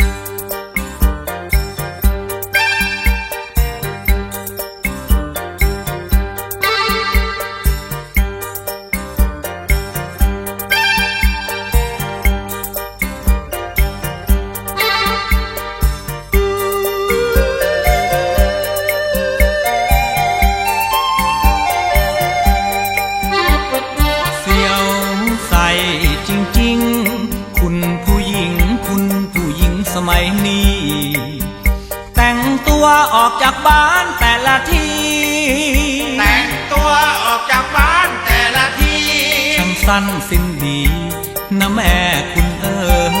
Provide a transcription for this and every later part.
you มัยนี้ แต่งตัวออกจากบ้านแต่ละทีแต่งตัวออกจากบ้านแต่ละทีช่างสั้นสิ้นดีนะแม่คุณเอ๋ย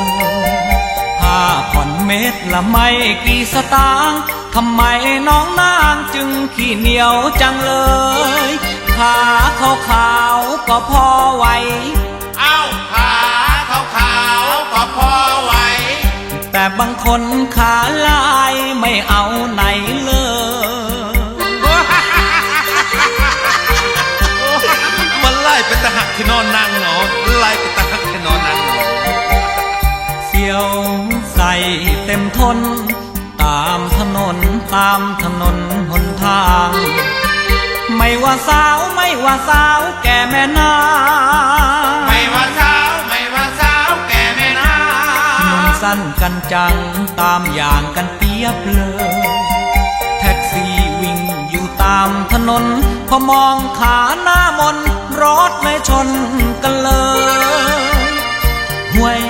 ผ้าผ่อนเม็ดละไม่กี่สตางค์ทำไมน้องนางจึงขี้เหนียวจังเลย ขาขาวๆก็พอไหว คนขาลายไม่เอาไหนเลยมันไล่เป็นตะหักที่นอนนั่งเนาะไล่เป็นตะหักที่นอนนั่งเนาะเสียวใส่เต็มทน ตามถนนตามถนนหนทาง ไม่ว่าสาวไม่ว่าสาวแก่แม่นาไนุ่งสั้นกันจังตามอย่างกันเปียบเลย แท็กซี่วิ่งอยู่ตามถนน พอมองขาหน้ามนรถเลยชนกันเลยห่วย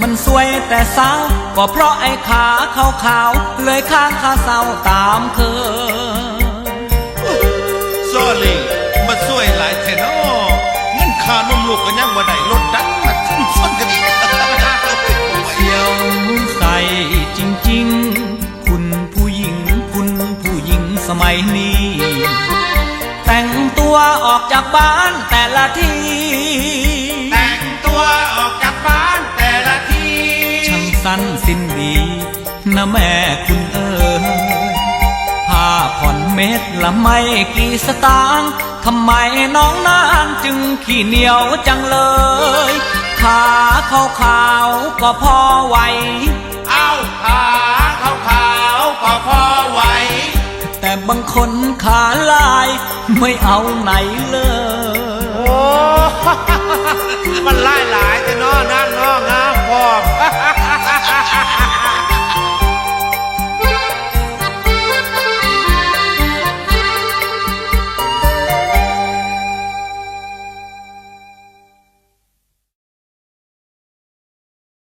มันสวยแต่สาว ก็เพราะไอ้ขาขาวๆเลยข้างขาเศร้าตามเคยซอลี่มันสวยหลายเทนอเงินค่านมลูกก็ยังบ่ได้รถดันมาขึ้นส้นกันอีก เสียวใสจริงๆ คุณผู้หญิง คุณผู้หญิงสมัยนี้ แต่งตัวออกจากบ้านแต่ละทีแต่งตัวออกจากบ้านแต่ละทีช่างสั้นสิ้นดีนะแม่คุณเอ๋ยผ้าผ่อนเม็ดละไม่กี่สตางค์ทำไมน้องนางจึงขี้เหนียวจังเลย ขาขาวๆก็พอไหว เอ้าขาขาวๆก็พอไหว แต่บางคนขาลายไม่เอาไหนเลย โอ้ มันไล่หลายแต่นอนั่งนองามพร้อม